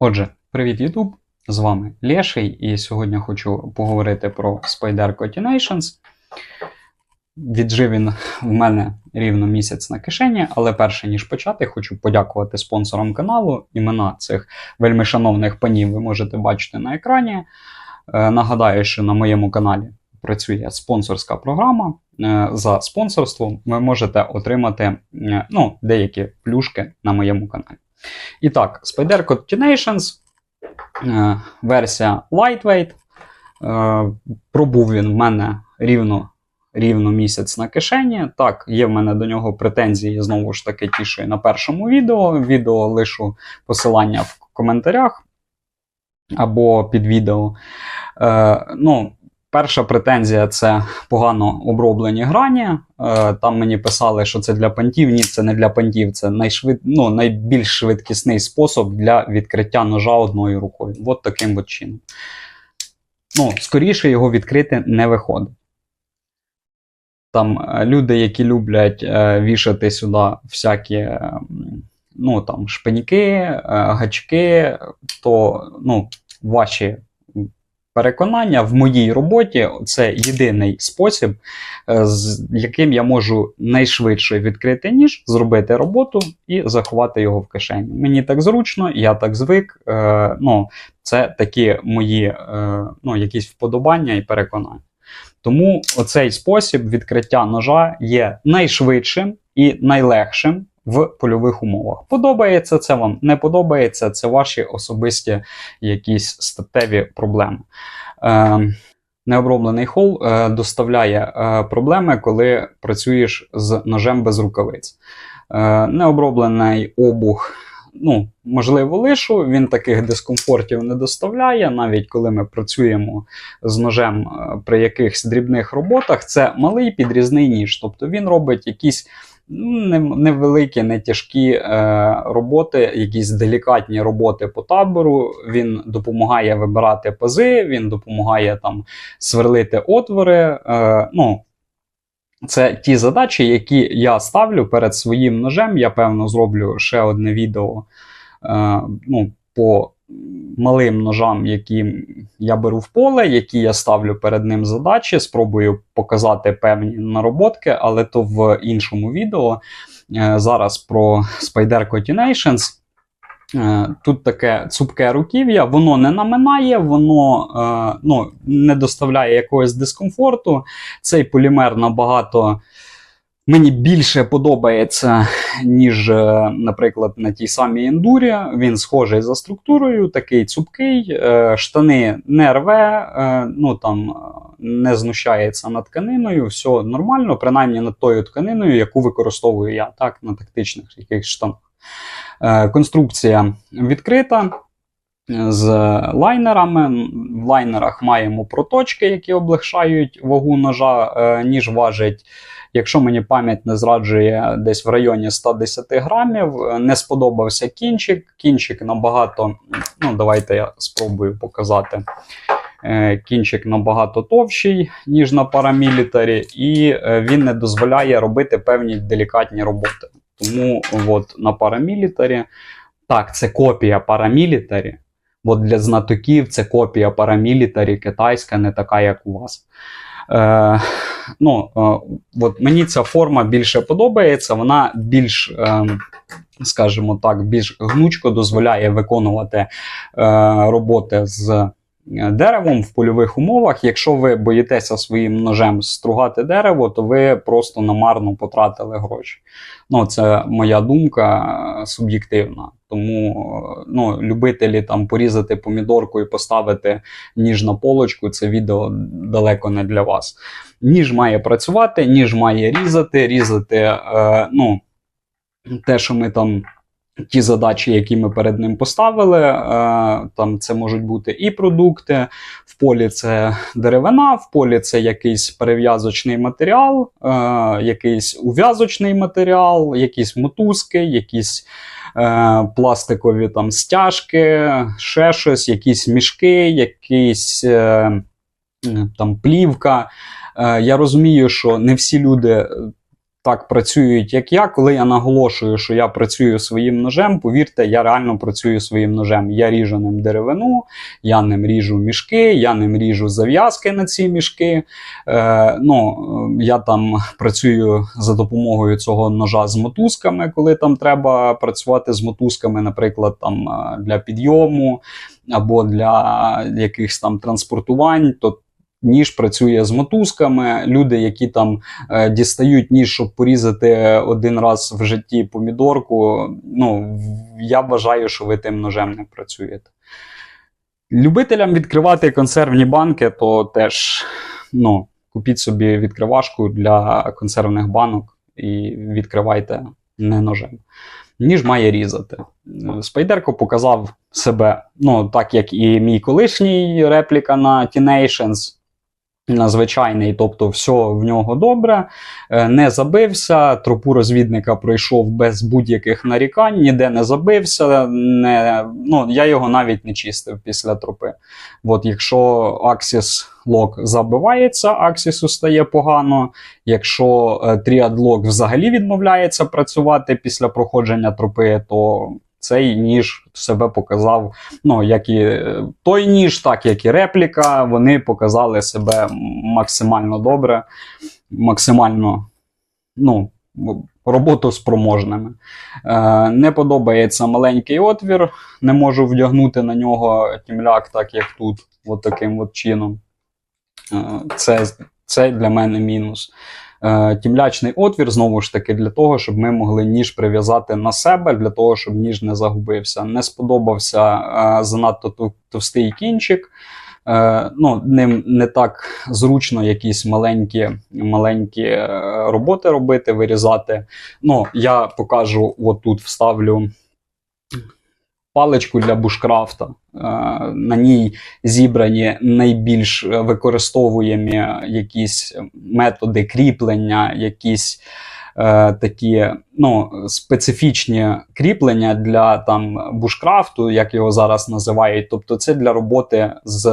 Отже, привіт, YouTube! З вами Леший, і сьогодні хочу поговорити про Spider Nations. Віджив він в мене рівно місяць на кишені, але перше ніж почати, хочу подякувати спонсорам каналу. Імена цих вельми шановних панів ви можете бачити на екрані. Е, Нагадаю, що на моєму каналі працює спонсорська програма. Е, За спонсорством ви можете отримати е, ну, деякі плюшки на моєму каналі. І так, Spider Nations, е, версія Lightweight. Е, Пробув він в мене рівно, рівно місяць на кишені. Так, є в мене до нього претензії, знову ж таки, ті, що і на першому відео. Відео лишу посилання в коментарях або під відео. Е, ну, Перша претензія це погано оброблені грані. Е, там мені писали, що це для пантів. Ні, це не для пантів, це найшвид... ну, найбільш швидкісний спосіб для відкриття ножа одною рукою. От таким от чином. Ну, скоріше його відкрити не виходить. Там е, люди, які люблять е, вішати сюди всякі е, ну, там, шпиньки, е, гачки, то ну, ваші переконання в моїй роботі це єдиний спосіб, е, з яким я можу найшвидше відкрити ніж, зробити роботу і заховати його в кишені. Мені так зручно, я так звик. Е, ну, Це такі мої е, ну, якісь вподобання і переконання. Тому оцей спосіб відкриття ножа є найшвидшим і найлегшим в польових умовах. Подобається це вам, не подобається це ваші особисті якісь статеві проблеми. Е, Необроблений хол е, доставляє е, проблеми, коли працюєш з ножем без рукавиць. Е, необроблений обух, ну, можливо, лишу, він таких дискомфортів не доставляє, навіть коли ми працюємо з ножем е, при якихось дрібних роботах, це малий підрізний ніж. Тобто він робить якісь невеликі, не тяжкі е, роботи, якісь делікатні роботи по табору. Він допомагає вибирати пази, він допомагає там сверлити отвори. Е, ну, це ті задачі, які я ставлю перед своїм ножем. Я певно зроблю ще одне відео е, ну, по малим ножам, які я беру в поле, які я ставлю перед ним задачі. Спробую показати певні нароботки, але то в іншому відео. Е, Зараз про Spider Nations. Е, Тут таке цупке руків'я, воно не наминає, воно е, ну, не доставляє якогось дискомфорту. Цей полімер набагато мені більше подобається, ніж, е, наприклад, на тій самій ендурі. Він схожий за структурою, такий цупкий, е, штани не рве, е, ну там не знущається над тканиною, все нормально, принаймні над тою тканиною, яку використовую я так, на тактичних якихось штанах. Конструкція відкрита з лайнерами. В лайнерах маємо проточки, які облегшають вагу ножа, е, ніж важить. Якщо мені пам'ять не зраджує десь в районі 110 грамів, Е, не сподобався кінчик. Кінчик набагато, ну давайте я спробую показати. Е, Кінчик набагато товщий, ніж на парамілітарі, і він не дозволяє робити певні делікатні роботи. Тому от на парамілітарі, так, це копія парамілітарі. От для знатоків це копія парамілітарі китайська, не така, як у вас. Е, ну, е, от мені ця форма більше подобається, вона більш, е, скажімо так, більш гнучко дозволяє виконувати е, роботи з е, деревом в польових умовах. Якщо ви боїтеся своїм ножем стругати дерево, то ви просто намарно потратили гроші. Ну, це моя думка е, суб'єктивна. Тому е, ну, любителі там порізати помідорку і поставити ніж на полочку, це відео далеко не для вас. Ніж має працювати, ніж має різати, різати е, ну, те, що ми там. Ті задачі, які ми перед ним поставили, е, там це можуть бути і продукти, в полі це деревина, в полі це якийсь перев'язочний матеріал, е, якийсь ув'язочний матеріал, якісь мотузки, якісь е, пластикові там стяжки, ще щось, якісь мішки, якісь там плівка. Я розумію, що не всі люди так працюють, як я. Коли я наголошую, що я працюю своїм ножем, повірте, я реально працюю своїм ножем. Я ріжу ним деревину, я ним ріжу мішки, я ним ріжу зав'язки на ці мішки. Е, ну, е, я там працюю за допомогою цього ножа з мотузками, коли там треба працювати з мотузками, наприклад, там е, для підйому або для якихось там транспортувань. то Ніж працює з мотузками. Люди, які там е, дістають ніж, щоб порізати один раз в житті помідорку. Ну, я вважаю, що ви тим ножем не працюєте. Любителям відкривати консервні банки, то теж ну, купіть собі відкривашку для консервних банок і відкривайте не ножем. Ніж має різати. Спайдерко показав себе, ну, так як і мій колишній репліка на T-Nations, на звичайний, тобто все в нього добре, е, не забився, тропу розвідника пройшов без будь-яких нарікань, ніде не забився. Не, ну, я його навіть не чистив після тропи. От якщо Axis Lock забивається, Axis стає погано. Якщо е, Triad взагалі відмовляється працювати після проходження тропи, то цей ніж себе показав. Ну, як і е, той ніж, так як і репліка, вони показали себе максимально добре, максимально ну, роботоспроможними. Е, не подобається маленький отвір, не можу вдягнути на нього тімляк, так як тут, от таким от чином. Е, це, це для мене мінус. Е, Тімлячний отвір, знову ж таки, для того, щоб ми могли ніж прив'язати на себе, для того, щоб ніж не загубився. Не сподобався е, занадто тов- товстий кінчик. Е, ну, ним не так зручно якісь маленькі, маленькі роботи робити, вирізати. Ну, я покажу, от тут вставлю паличку для бушкрафта. Е, На ній зібрані найбільш використовуємі якісь методи кріплення, якісь е, такі ну, специфічні кріплення для там бушкрафту, як його зараз називають. Тобто, це для роботи з.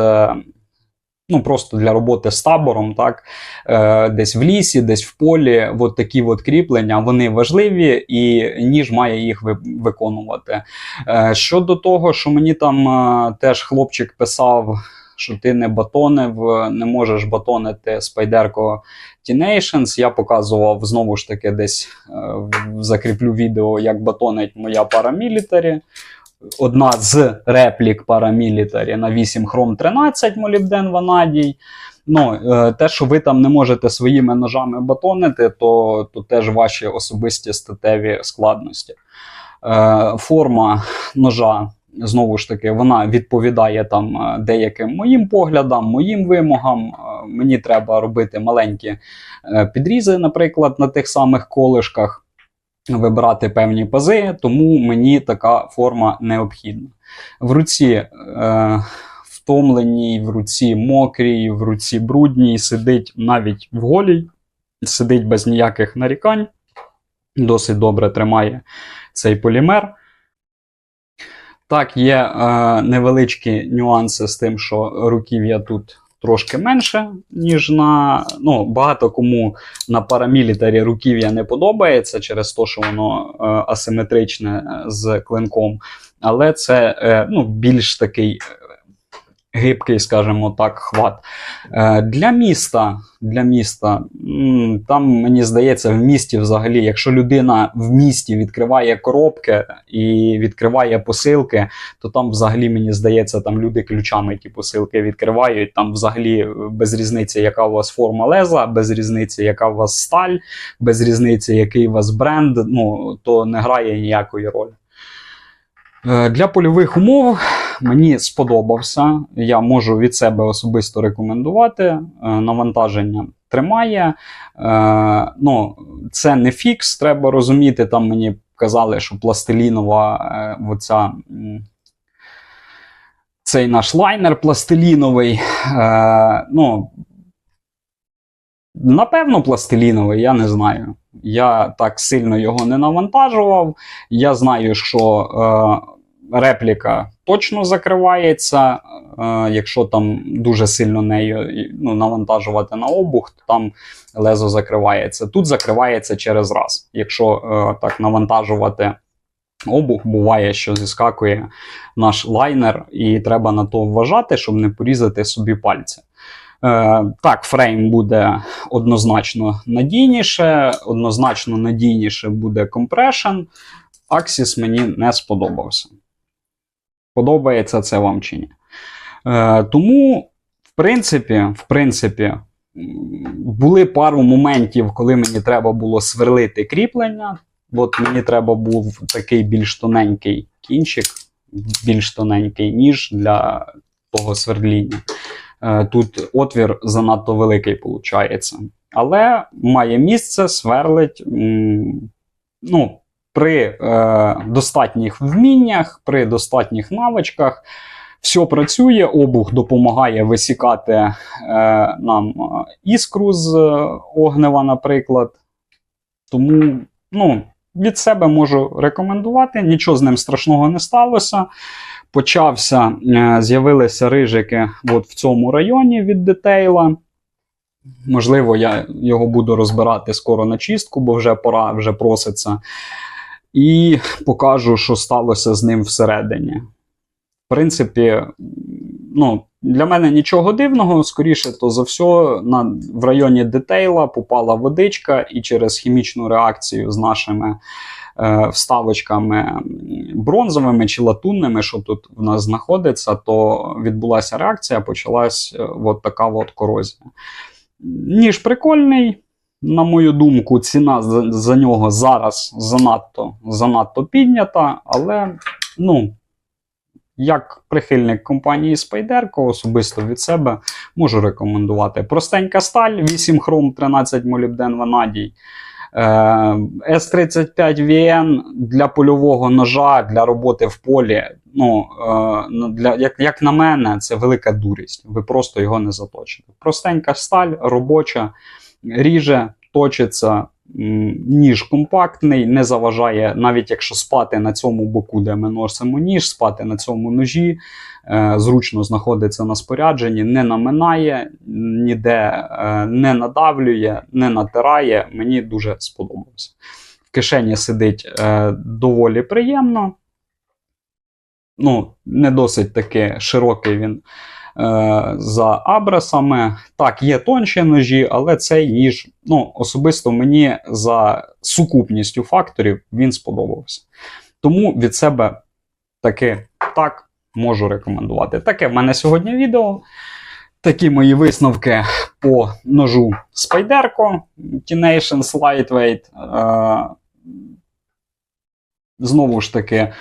Ну, просто для роботи з табором, так, е, десь в лісі, десь в полі, от такі от кріплення, вони важливі, і ніж має їх ви- виконувати. Е, Щодо того, що мені там е, теж хлопчик писав, що ти не батонив, не можеш батонити спайдерко T-Nations, я показував знову ж таки десь е, закріплю відео, як батонить моя парамілітарі. Одна з реплік парамілітарі на 8 хром 13 молібден ванадій. Ну, е, те, що ви там не можете своїми ножами батонити, то, то теж ваші особисті статеві складності. Е, форма ножа, знову ж таки, вона відповідає там е, деяким моїм поглядам, моїм вимогам. Мені треба робити маленькі підрізи, наприклад, на тих самих колишках, вибирати певні пази, тому мені така форма необхідна. В руці е, втомленій, в руці мокрій, в руці брудній, сидить навіть в голій, сидить без ніяких нарікань, досить добре тримає цей полімер. Так, є е, невеличкі нюанси з тим, що руків'я тут трошки менше, ніж на. Ну, багато кому на парамілітарі руків'я не подобається через те, що воно е, асиметричне е, з клинком. Але це е, ну, більш такий е, гибкий, скажімо так, хват. Е, для міста, для міста, там мені здається, в місті взагалі, якщо людина в місті відкриває коробки і відкриває посилки, то там взагалі мені здається, там люди ключами ті посилки відкривають. Там взагалі е, без різниці, яка у вас форма леза, без різниці, яка у вас сталь, без різниці, який у вас бренд, ну то не грає ніякої ролі. Е, Для польових умов мені сподобався. Я можу від себе особисто рекомендувати. Е, Навантаження тримає. Е, Ну, це не фікс, треба розуміти. Там мені казали, що пластилінова е, оця. Цей наш лайнер пластиліновий. Е, ну, напевно, пластиліновий, я не знаю. Я так сильно його не навантажував. Я знаю, що репліка точно закривається. Е, якщо там дуже сильно нею ну, навантажувати на обух, то там лезо закривається. Тут закривається через раз. Якщо е, так навантажувати обух, буває, що зіскакує наш лайнер, і треба на то вважати, щоб не порізати собі пальці. Е, так, фрейм буде однозначно надійніше, однозначно надійніше буде компрешн. Аксіс мені не сподобався. Подобається це вам чи ні. Е, тому, в принципі, в принципі, були пару моментів, коли мені треба було сверлити кріплення. От мені треба був такий більш тоненький кінчик, більш тоненький ніж для того свердління. Е, Тут отвір занадто великий виходить. Але має місце сверлить ну, при е, достатніх вміннях, при достатніх навичках. Все працює, обух допомагає висікати е, нам е, іскру з е, огнева, наприклад. Тому ну, від себе можу рекомендувати. Нічого з ним страшного не сталося. Почався, е, з'явилися рижики от в цьому районі від детейла. Можливо, я його буду розбирати скоро на чистку, бо вже пора, вже проситься. І покажу, що сталося з ним всередині. В принципі, ну, для мене нічого дивного, скоріше, то за все, на, в районі детейла попала водичка, і через хімічну реакцію з нашими е, вставочками бронзовими чи латунними, що тут в нас знаходиться, то відбулася реакція, почалась е, от така от корозія. Ніж прикольний. На мою думку, ціна за, за нього зараз занадто, занадто піднята, але ну, як прихильник компанії Spyderco, особисто від себе можу рекомендувати. Простенька сталь, 8 хром, 13 молібден ванадій. С-35VN для польового ножа, для роботи в полі. Ну, е, для, як, як на мене, це велика дурість. Ви просто його не заточите. Простенька сталь, робоча, ріже, точиться, ніж компактний, не заважає, навіть якщо спати на цьому боку, де ми носимо ніж, спати на цьому ножі, е, зручно знаходиться на спорядженні, не наминає, ніде е, не надавлює, не натирає. Мені дуже сподобався. В кишені сидить е, доволі приємно. Ну, не досить таки широкий він за абрасами. Так, є тонші ножі, але цей ніж, ну, особисто мені за сукупністю факторів він сподобався. Тому від себе таки так можу рекомендувати. Таке в мене сьогодні відео. Такі мої висновки по ножу Spyderco T-Nations Lightweight. Е, знову ж таки,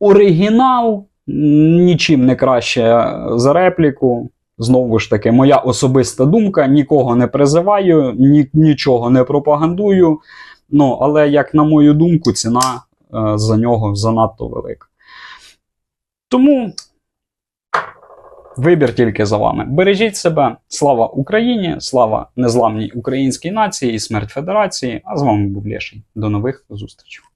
оригінал, нічим не краще за репліку. Знову ж таки, моя особиста думка, нікого не призиваю, ні, нічого не пропагандую. Ну, але, як на мою думку, ціна е, за нього занадто велика. Тому вибір тільки за вами. Бережіть себе, слава Україні, слава незламній українській нації і смерть Федерації. А з вами був Лєший. До нових зустрічей.